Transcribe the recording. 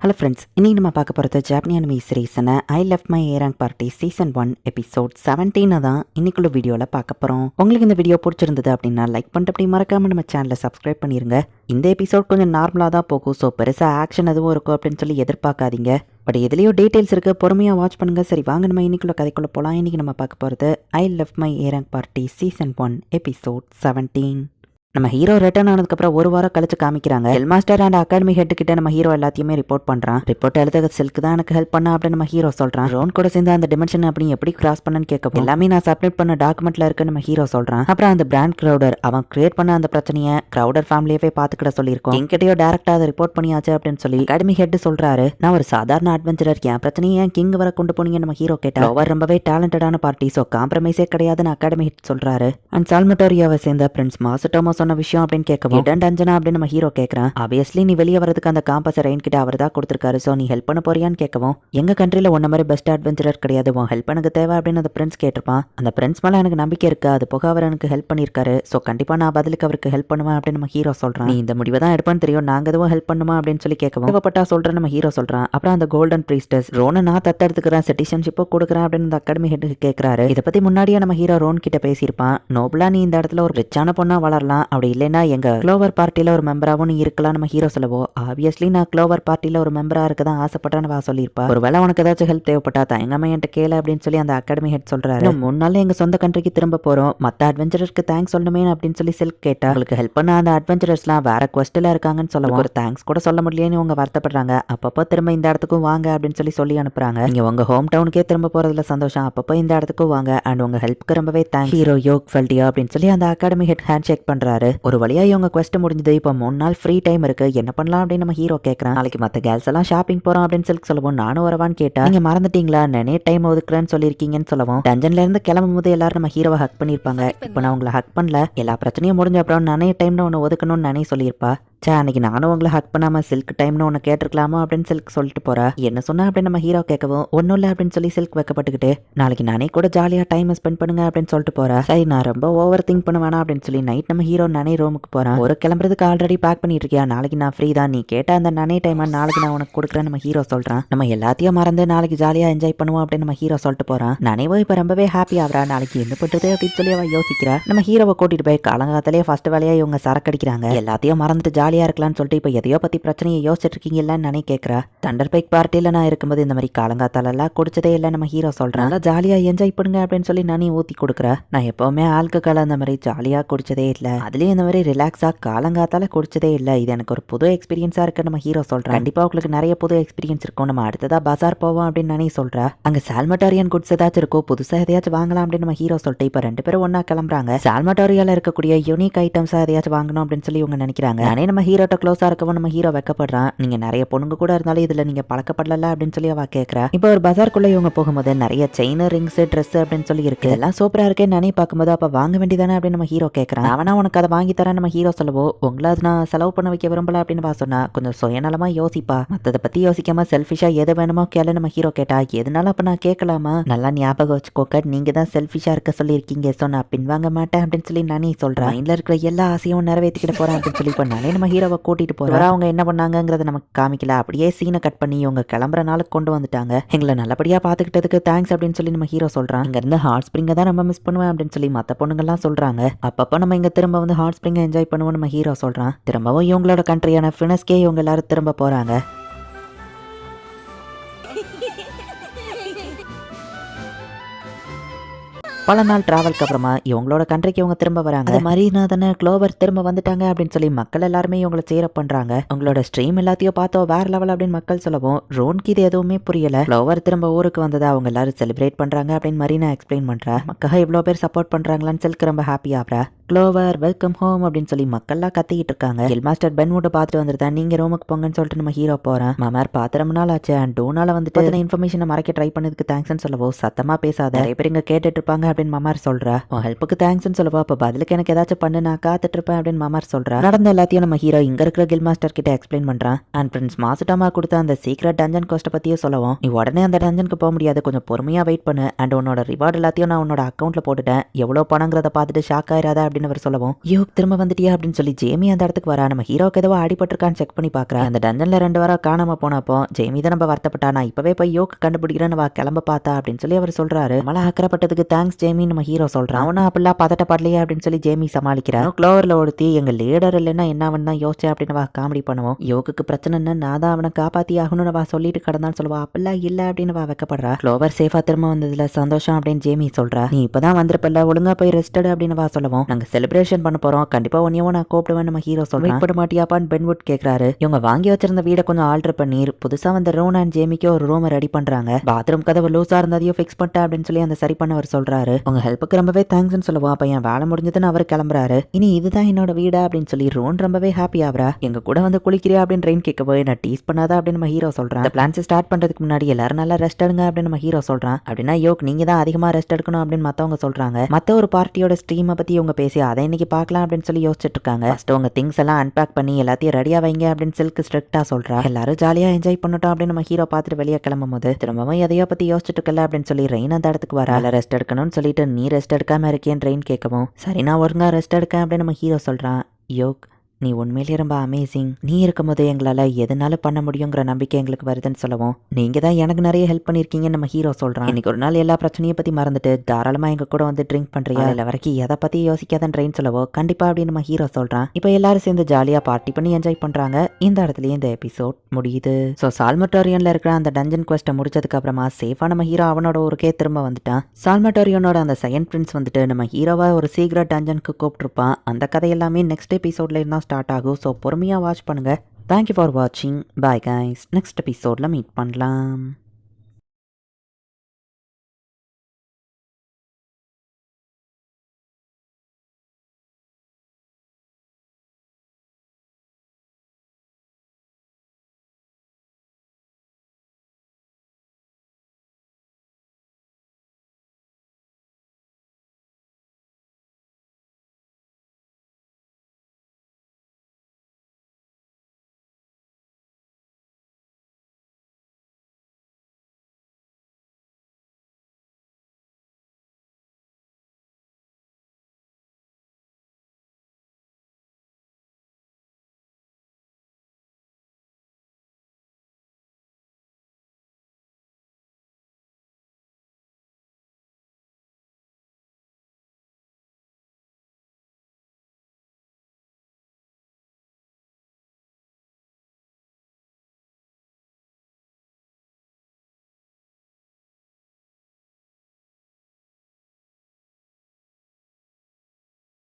Hello friends இன்னைக்கு நம்ம பார்க்க போகிறது ஜாப்பனி anime சீரீஸனை I love my A rank party season one episode செவன்டீனை தான் இன்னைக்குள்ள வீடியோவில் பார்க்க போகிறோம் உங்களுக்கு இந்த வீடியோ பிடிச்சிருந்தது அப்படின்னா லைக் பண்ணிட்டு அப்படி மறக்காமல் நம்ம சேனலை சப்ஸ்கிரைப் பண்ணிடுங்க இந்த எபிசோட் கொஞ்சம் நார்மலாக தான் போகும் ஸோ பெருசாக ஆக்ஷன் எதுவும் இருக்கும் அப்படின்னு சொல்லி எதிர்பார்க்காதீங்க. பட் எதுலேயோ டீட்டெயில்ஸ் இருக்குது பொறுமையாக வாட்ச் பண்ணுங்க. சரி வாங்க நம்ம இன்னைக்குள்ள கதைக்குள்ள போகலாம் இன்றைக்கி நம்ம பார்க்க போகிறது I love my A rank party season one episode seventeen நம்ம ஹீரோ ரிட்டர்ன் ஆனதுக்கப்புறம் ஒரு வாரம் கழிச்சு காமிக்கிறாங்க. Hell master and academy head கிட்ட நம்ம ஹீரோ எல்லாத்தையுமே ரிப்போர்ட் பண்றான். ரிப்போர்ட் எழுத சில்க் தான் எனக்கு ஹெல்ப் பண்ணா அப்படின்னு நம்ம ஹீரோ சொல்றான். ரோன் கூட சேர்ந்து அந்த டிமென்ஷன் அப்படி எப்படி கிராஸ் பண்ணன்னு கேட்க எல்லாமே நான் சப்மிட் பண்ண டாக்குமெண்ட்ல இருக்கு நம்ம ஹீரோ சொல்றான். அப்புறம் அந்த பிராண்ட் கிரௌடர் அவன் கிரியேட் பண்ண அந்த பிரச்சனையை கிரௌடர் ஃபேமிலியவே பாத்துக்கிட சொல்லியிருக்கோம். என்கிட்டயோ டேரக்டா அதை ரிப்போர்ட் பண்ணியாச்சு அப்படின்னு சொல்லி அகாடமி ஹெட் சொல்றாரு. நான் ஒரு சாதாரண அட்வென்ச்சரர் என் பிரச்சனையை ஏன் கிங் வர கொண்டு போனீங்க நம்ம ஹீரோ கேட்டா அவர் ரொம்பவே டேலண்டடான பார்ட்டி ஸோ காம்ப்ரமைஸே கிடையாதுன்னு அகாடமி ஹெட் சொல்றாரு. அண்ட் சால்மட்டோரியாவை சேர்ந்த பிரின்ஸ் மாசுட்டோமோ சொன்ன விஷயம் அப்படின்னு கேட்கவும் இடன் டஞ்சனா அப்படின்னு நம்ம ஹீரோ கேட்கறான். ஆப்வியஸ்லி நீ வெளியே வரதுக்கு அந்த காம்பஸ் ரெயின் கிட்ட அவர் தான் கொடுத்துருக்காரு. ஸோ நீ ஹெல்ப் பண்ண போறியான்னு கேட்கவும் எங்க கண்ட்ரில உன்ன மாதிரி பெஸ்ட் அட்வென்ச்சரர் கிடையாது. உன் ஹெல்ப் எனக்கு தேவை அப்படின்னு அந்த பிரின்ஸ் கேட்டிருப்பான். அந்த பிரின்ஸ் மேல எனக்கு நம்பிக்கை இருக்கு. அது போக அவர் எனக்கு ஹெல்ப் பண்ணியிருக்காரு. ஸோ கண்டிப்பா நான் பதிலுக்கு அவருக்கு ஹெல்ப் பண்ணுவேன் அப்படின்னு நம்ம ஹீரோ சொல்றான். நீ இந்த முடிவை தான் எடுப்பேன்னு தெரியும். நாங்க எதுவும் ஹெல்ப் பண்ணுமா? அப்படின்னு சொல்லி கேட்கவும் தேவைப்பட்டா சொல்றேன் நம்ம ஹீரோ சொல்றான். அப்புறம் அந்த கோல்டன் ப்ரீஸ்டஸ் ரோனை நான் தத்தெடுத்துக்கிறேன். சிட்டிசன்ஷிப்போ கொடுக்குறேன் அப்படின்னு இந்த அகாடமி ஹெட் கேட்கறாரு. இதை பத்தி முன்னாடியே நம்ம ஹீரோ ரோன் கிட்ட பேசியிருப்பான். நோபலா நீ இந்த இடத்துல ஒரு ரிச்சான பொண்ணா வளரலாம். அப்படி இல்லைன்னா எங்கள் க்ளோவர் பார்ட்டியில் ஒரு மெம்பராகவும் நீ இருக்கலாம் நம்ம ஹீரோ சொல்லவோ. ஆப்வியஸ்லி நான் க்ளோவர் பார்ட்டியில் ஒரு மெம்பராக இருக்க தான் ஆசைப்பட்டேன்னு வா சொல்லியிருப்பா. ஒருவேளை உனக்கு ஏதாச்சும் ஹெல்ப் தேவைப்பட்டா தயங்காம என்கிட்ட கேளு அப்படின்னு சொல்லி அந்த அகாடமி ஹெட் சொல்கிறாரு இன்னும் எங்கள் சொந்த கண்ட்ரிக்கு திரும்ப போகிறோம் மற்ற அட்வென்ச்சரருக்கு தேங்க்ஸ் சொல்லணுமே அப்படின்னு சொல்லி சில்க் கேட்டா உங்களுக்கு ஹெல்ப் பண்ண அந்த அட்வென்ச்சரர்ஸ்லாம் வேற கொஸ்டில் இருக்காங்கன்னு சொல்லுவோம் ஒரு தேங்க்ஸ் கூட சொல்ல முடியலன்னு அவங்க வருத்தப்படுறாங்க. அப்பப்போ திரும்ப இந்த இடத்துக்கும் வாங்க அப்படின்னு சொல்லி சொல்லி அனுப்புறாங்க. இங்கே உங்க ஹோம் டவுனுக்கே திரும்ப போறதுல சந்தோஷம். அப்பப்போ இந்த இடத்துக்கும் வாங்க. அண்ட் உங்க ஹெல்ப்க்கு ரொம்பவே தேங்க்ஸ் ஹீரோ யோக் ஃபல்டியா அப்படின்னு சொல்லி அந்த அகாடமி ஹெட் ஹேண்ட் ஷேக் பண்றாரு ஒரு வழியா இவங்க கொஸ்ட் முடிஞ்சது இப்போ மூணு நாள் ஃப்ரீ டைம் இருக்கு என்ன பண்ணலாம் அப்படின்னு நம்ம ஹீரோ கேட்கறான் நாளைக்கு மற்ற கேர்ள்ஸ் எல்லாம் ஷாப்பிங் போறோம் அப்படின்னு சொல்லி சொல்லுவோம். நானும் வரவான்னு கேட்டா நீங்க மறந்துட்டீங்களா? நிறைய டைம் ஒதுக்குறேன்னு சொல்லியிருக்கீங்கன்னு சொல்லுவோம். டஞ்சன்ல இருந்து கிளம்பும் போது எல்லாரும் நம்ம ஹீரோவை ஹக் பண்ணியிருப்பாங்க. இப்போ நான் உங்களை ஹக் பண்ணல. எல்லா பிரச்சனையும் முடிஞ்ச அப்புறம் நிறைய டைம்ல ஒன்று ஒதுக்கணும்னு நானே சொல்லியிருப்பா. சே அன்னைக்கு நானும் உங்களை ஹக் பண்ணாம சில்க் டைம்னு ஒன்று கேட்டிருக்கலாமா அப்படின்னு சில்க் சொல்லிட்டு போறா. என்ன சொன்னா அப்படின்னு நம்ம ஹீரோ கேட்கவும் ஒன்றும் இல்லை அப்படின்னு சொல்லி சில்க் வைக்கப்பட்டுக்கிட்டு நாளைக்கு நானே கூட ஜாலியாக டைம் ஸ்பெண்ட் பண்ணுங்க அப்படின்னு சொல்லிட்டு போற. சரி நான் ரொம்ப ஓவர் திங்க் பண்ண வேணாம் அப்படின்னு சொல்லி நைட் நம்ம ஹீரோ நானே ரூமுக்கு போறான் ஒரு கிளம்புறதுக்கு ஆல்ரெடி பேக் பண்ணிட்டு இருக்கியா நாளைக்கு நான் ஃப்ரீ தான். நீ கேட்ட அந்த நானே டைம் நாளைக்கு நான் உனக்கு கொடுக்குறேன் நம்ம ஹீரோ சொல்றான். நம்ம எல்லாத்தையும் மறந்து நாளைக்கு ஜாலியாக என்ஜாய் பண்ணுவோம் அப்படின்னு நம்ம ஹீரோ சொல்லிட்டு போறான். நானேவோ இப்போ ரொம்பவே ஹாப்பி ஆகிறா. நாளைக்கு என்ன பண்ணுறது அப்படின்னு சொல்லி அவன் யோசிக்கிறா. நம்ம ஹீரோவை கூட்டிட்டு போய் காலங்காலத்திலேயே ஃபர்ஸ்ட் வேலையா இவங்க சரக்கு அடிக்கிறாங்க. எல்லாத்தையும் மறந்துட்டு ஜாலியாக இருக்கலாம்னு சொல்லிட்டு இப்போ எதையோ பற்றி பிரச்சனையை யோசிச்சுட்டு இருக்கீங்கன்னு நானே கேட்குறேன் தண்டர் பைக் பார்ட்டியில் நான் இருக்கும்போது இந்த மாதிரி காலங்காத்தாலெல்லாம் குடிச்சதே இல்லை நம்ம ஹீரோ சொல்கிறேன் நல்லா ஜாலியாக என்ஜாய் பண்ணுங்க அப்படின்னு சொல்லி நானே ஊற்றி கொடுக்குறா நான் எப்போவுமே ஆல்கஹால் அந்த மாதிரி ஜாலியாக குடிச்சதே இல்லை. அதுலேயும் இந்த மாதிரி ரிலாக்ஸாக காலங்காத்தால குடிச்சதே இல்லை. இது எனக்கு ஒரு புது எக்ஸ்பீரியன்ஸாக இருக்கு நம்ம ஹீரோ சொல்கிறேன் கண்டிப்பாக உங்களுக்கு நிறைய புது எக்ஸ்பீரியன்ஸ் இருக்கும். நம்ம அடுத்ததாக பஜார் போவோம் அப்படின்னு நானே சொல்கிறேன் அங்கே சால்மட்டாரியன் குட்ஸ் ஏதாச்சும் இருக்கோ புதுசாக எதையாச்சும் வாங்கலாம் அப்படின்னு நம்ம ஹீரோ சொல்லிட்டு இப்போ ரெண்டு பேரும் ஒன்றா கிளம்புறாங்க. சால்மட்டாரியால இருக்கக்கூடிய யூனிக் ஐட்டம்ஸாக எதையாச்சும் வாங்கணும் அப்படின்னு சொல்லி இவங்க நினைக்கிறாங்க. நானே நம்ம நம்ம ஹீரோட்ட க்ளோஸாக இருக்கவும் நம்ம ஹீரோ வைக்கப்படுறான் நீங்கள் நிறைய பொண்ணுங்க கூட இருந்தாலும் இதில் நீங்கள் பழக்கப்படல அப்படின்னு சொல்லி அவ கேட்குறா இப்போ ஒரு பஜார்க்குள்ளே இவங்க போகும்போது நிறைய செயின் ரிங்ஸ் ட்ரெஸ் அப்படின்னு சொல்லி இருக்கு. எல்லாம் சூப்பராக இருக்கேன்னு நானே பார்க்கும்போது அப்போ வாங்க வேண்டியதானே அப்படின்னு நம்ம ஹீரோ கேட்குறான் அவனா உனக்கு அதை வாங்கி தரேன் நம்ம ஹீரோ சொல்லவோ உங்களை அது நான் செலவு பண்ண வைக்க விரும்பல அப்படின்னு வா சொன்னா கொஞ்சம் சுயநலமா யோசிப்பா. மற்றதை பற்றி யோசிக்காம செல்ஃபிஷாக எது வேணுமோ கேளு நம்ம ஹீரோ கேட்டா. எதுனாலும் அப்போ நான் கேட்கலாமா? நல்லா ஞாபகம் வச்சுக்கோக்க நீங்க தான் செல்ஃபிஷா இருக்க சொல்லியிருக்கீங்க. ஸோ நான் பின்வாங்க மாட்டேன் அப்படின்னு சொல்லி நானே சொல்றேன் மைண்ட்ல இருக்கிற எல்லா ஆசையும் நிறைவேற்றிக்கிட்டு போகிறேன் அப்படின்னு சொல்லி பண்ணாலே நம்ம ஹீரோவை கூட்டிட்டு போறோம். அவங்க என்ன பண்ணாங்கங்கிறத நமக்கு காமிக்கல. அப்படியே சீனை கட் பண்ணி இவங்க கிளம்புற நாளுக்கு கொண்டு வந்துட்டாங்க. எங்களை நல்லபடியா பாத்துக்கிட்டதுக்கு தேங்க்ஸ் அப்படின்னு சொல்லி நம்ம ஹீரோ சொல்றான். இங்க இருந்து ஹாட் ஸ்ப்ரிங்கை தான் நம்ம மிஸ் பண்ணுவேன் அப்படின்னு சொல்லி மற்ற பொண்ணுங்கெல்லாம் சொல்றாங்க. அப்பப்போ நம்ம இங்க திரும்ப வந்து ஹாட் ஸ்ப்ரிங்கை என்ஜாய் பண்ணுவோம் நம்ம ஹீரோ சொல்றான். திரும்பவும் இவங்களோட கண்ட்ரியான ஃபினஸ்கே இவங்க எல்லாரும் திரும்ப போறாங்க. பல நாள் டிராவல்க்கு அப்புறமா இவங்களோட கண்ட்ரிக்கு இவங்க திரும்ப வராங்க. அது மாதிரி நான் தானே க்ளோவர் திரும்ப வந்துட்டாங்க அப்படின்னு சொல்லி மக்கள் எல்லாருமே இவங்களை சேர பண்றாங்க. உங்களோட ஸ்ட்ரீம் எல்லாத்தையும் பார்த்தோம் வேற லெவல் அப்படின்னு மக்கள் சொல்லவும் ரோன்க்கு இது எதுவுமே புரியல. க்ளோவர் திரும்ப ஊருக்கு வந்ததை அவங்க எல்லாரும் செலிப்ரேட் பண்றாங்க அப்படின்னு மாதிரி நான் எக்ஸ்பிளைன் பண்றேன் மக்கள் இவ்வளோ பேர் சப்போர்ட் பண்றாங்களான்னு சில்க் ரொம்ப ஹாப்பி ஆகிறா க்ளோவர் வெல்கம் ஹோம் அப்படின்னு சொல்லி மக்கள்லாம் கத்திக்கிட்டு இருக்காங்க. ஹெல் மாஸ்டர் பென்வுட்டை பார்த்துட்டு வந்துருந்தேன் நீங்க ரூமுக்கு போங்கன்னு சொல்லிட்டு நம்ம ஹீரோ போறேன் மாமார் பார்த்து ரொம்ப நாள் ஆச்சு அண்ட் டோனால வந்துட்டு இன்ஃபர்மேஷனை மறைக்க ட்ரை பண்ணதுக்கு தேங்க்ஸ்னு சொல்லவோ சத்தமா பேசாத. நிறைய பேர் இங்க கேட்டுட்டு இருப்பாங்க அப்படின்னு மாமார் சொல்றா. உன் ஹெல்ப்புக்கு தேங்க்ஸ்னு சொல்லவா? அப்ப பதிலுக்கு எனக்கு ஏதாச்சும் பண்ணு நான் காத்துட்டு இருப்பேன் அப்படின்னு மாமார் சொல்றா. நடந்த எல்லாத்தையும் நம்ம ஹீரோ இங்க இருக்கிற கில் மாஸ்டர் கிட்ட எக்ஸ்பிளைன் பண்றான். அண்ட் பிரின்ஸ் மாசுட்டாமா கொடுத்த அந்த சீக்ரெட் டஞ்சன் கோஸ்ட்டை பத்தியும் சொல்லவும். நீ உடனே அந்த டஞ்சனுக்கு போக முடியாது. கொஞ்சம் பொறுமையா வெயிட் பண்ணு. அண்ட் உன்னோட ரிவார்டு எல்லாத்தையும் நான் உன்னோட அக்கௌண்ட்ல போட்டுட்டேன். எவ்வளவு பணங்கிறத பார்த்துட்டு ஷாக் ஆயிராதா அப்படின்னு அவர் சொல்லவும். யோ திரும்ப வந்துட்டியா? அப்படின்னு சொல்லி ஜேமி அந்த இடத்துக்கு வரா. நம்ம ஹீரோக்கு ஏதோ அடிபட்டிருக்கான்னு செக் பண்ணி பாக்குறேன் அந்த டஞ்சன்ல ரெண்டு வாரம் காணாம போனப்போ ஜேமி தான் நம்ம வருத்தப்பட்டா. நான் இப்பவே போய் யோக் கண்டுபிடிக்கிறேன்னு வா கிளம்ப பார்த்தா அப்படின்னு சொல்லி அவர் சொல்றாரு. மழை அக்கறப்பட்டதுக்கு தேங்க்ஸ் ஜேமி நம்ம ஹீரோ சொல்றான். அவனா அப்படிலாம் பதட்டப்படலையே அப்படின்னு சொல்லி ஜேமி சமாளிக்கிறான் க்ளோவர்ல ஒருத்தி எங்க லீடர் இல்லைன்னா என்ன அவன் தான் யோசிச்சேன் அப்படின்னு வா காமெடி பண்ணுவோம். யோகுக்கு பிரச்சனைன்னு நான் தான் அவனை காப்பாத்தி ஆகணும்னு வா சொல்லிட்டு கிடந்தான்னு சொல்லுவா. அப்படிலாம் இல்ல அப்படின்னு வா வைக்கப்படுறா. க்ளோவர் சேஃபா திரும்ப வந்ததுல சந்தோஷம் அப்படின்னு ஜேமி சொல்றா. நீ இப்பதான் வந்திருப்பல ஒழுங்கா போய் ரெஸ்டட் அப்படின்னு வா சொல்லுவோம். நாங்க செலிப்ரேஷன் பண்ண போறோம். கண்டிப்பா உன்னையும் நான் கூப்பிடுவேன் நம்ம ஹீரோ சொல்றேன். பட மாட்டியாப்பான்னு பென்வுட் கேக்குறாரு. இவங்க வாங்கி வச்சிருந்த வீடை கொஞ்சம் ஆல்டர் பண்ணி புதுசா வந்த ரோன் அண்ட் ஜேமிக்கு ஒரு ரூம் ரெடி பண்றாங்க. பாத்ரூம் கதவு லூஸா இருந்ததையும் ஃபிக்ஸ் பண்ணிட்டேன் அப்படின்னு சொல்லி அந்த சரி பண்ணவர் சொல்றாரு உங்க ஹெல்ப்புக்கு ரொம்பவே தேங்க்ஸ்னு சொல்லுவா அப்ப என் வேலை முடிஞ்சதுன்னு அவர் கிளம்புறாரு. இனி இதுதான் என்னோட வீடா அப்படின்னு சொல்லி ரோன் ரொம்பவே ஹாப்பி ஆகுறா. எங்க கூட வந்து குளிக்கிறியா அப்படின்னு ட்ரெயின் கேட்க போய் நான் டீஸ் பண்ணாத அப்படின்னு நம்ம ஹீரோ சொல்றான். இந்த பிளான்ஸ் ஸ்டார்ட் பண்றதுக்கு முன்னாடி எல்லாரும் நல்லா ரெஸ்ட் எடுங்க அப்படின்னு நம்ம ஹீரோ சொல்றான். அப்படின்னா யோக் நீங்க தான் அதிகமா ரெஸ்ட் எடுக்கணும் அப்படின்னு மத்தவங்க சொல்றாங்க. மத்த ஒரு பார்ட்டியோட ஸ்ட்ரீமை பத்தி இவங்க பேசி அதை இன்னைக்கு பார்க்கலாம் அப்படின்னு சொல்லி யோசிச்சுட்டு இருக்காங்க. ஃபர்ஸ்ட் உங்க திங்ஸ் எல்லாம் அன்பேக் பண்ணி எல்லாத்தையும் ரெடியா வைங்க அப்படின்னு சில்க் ஸ்ட்ரிக்டா சொல்றா. எல்லாரும் ஜாலியா என்ஜாய் பண்ணட்டும் அப்படின்னு நம்ம ஹீரோ பார்த்துட்டு வெளியே கிளம்பும் போது திரும்பவும் எதையோ பத்தி யோசிச்சுட்டு இருக்கல அப்படின்னு சொல்லி ரெயின் அந்த இடத்துக்கு வர. ரெஸ்ட் எடுக்கணும்னு சொல்லிட்டு நீ ரெஸ்ட் எடுக்காம இருக்கேன் ட்ரெயின் கேட்கவும். சரி நான் ஒழுங்கா ரெஸ்ட் எடுக்கேன் அப்படின்னு நம்ம ஹீரோ சொல்றான். யோக் நீ உண்மையிலேயே ரொம்ப அமேசிங் நீ இருக்கும்போது எங்களால் எதுனாலும் பண்ண முடியுங்கிற நம்பிக்கை எங்களுக்கு வருதுன்னு சொல்லவும் நீங்கள் தான் எனக்கு நிறைய ஹெல்ப் பண்ணியிருக்கீங்கன்னு நம்ம ஹீரோ சொல்கிறான் இன்னைக்கு ஒரு நாள் எல்லா பிரச்சனையும் பற்றி மறந்துட்டு தாராளமாக எங்கள் கூட வந்து ட்ரிங்க் பண்ணுறியா இல்லை வரைக்கும் எதை பற்றி யோசிக்காதன்னு சொல்லவோ கண்டிப்பாக அப்படின்னு நம்ம ஹீரோ சொல்கிறான் இப்போ எல்லாரும் சேர்ந்து ஜாலியாக பார்ட்டி பண்ணி என்ஜாய் பண்ணுறாங்க இந்த இடத்துலயே இந்த எபிசோட் முடியுது. ஸோ சால்மட்டோரியனில் இருக்கிற அந்த டஞ்சன் குவெஸ்ட்டை முடிச்சதுக்கு அப்புறமா சேஃபாக நம்ம ஹீரோ அவனோட ஊருக்கே திரும்ப வந்துட்டான். சால்மட்டோரியனோட அந்த செகண்ட் பிரின்ஸ் வந்துட்டு நம்ம ஹீரோவை ஒரு சீக்கிரம் டஞ்சனுக்கு கூப்பிட்டுருப்பான். அந்த கதை எல்லாமே நெக்ஸ்ட் எபிசோட்ல இருந்தால் ஸ்டார்ட் ஆகும். ஸோ பொறுமையாக வாட்ச் பண்ணுங்க. தேங்க்யூ ஃபார் வாட்சிங் பாய் கைஸ் நெக்ஸ்ட் எபிசோடில் மீட் பண்ணலாம்.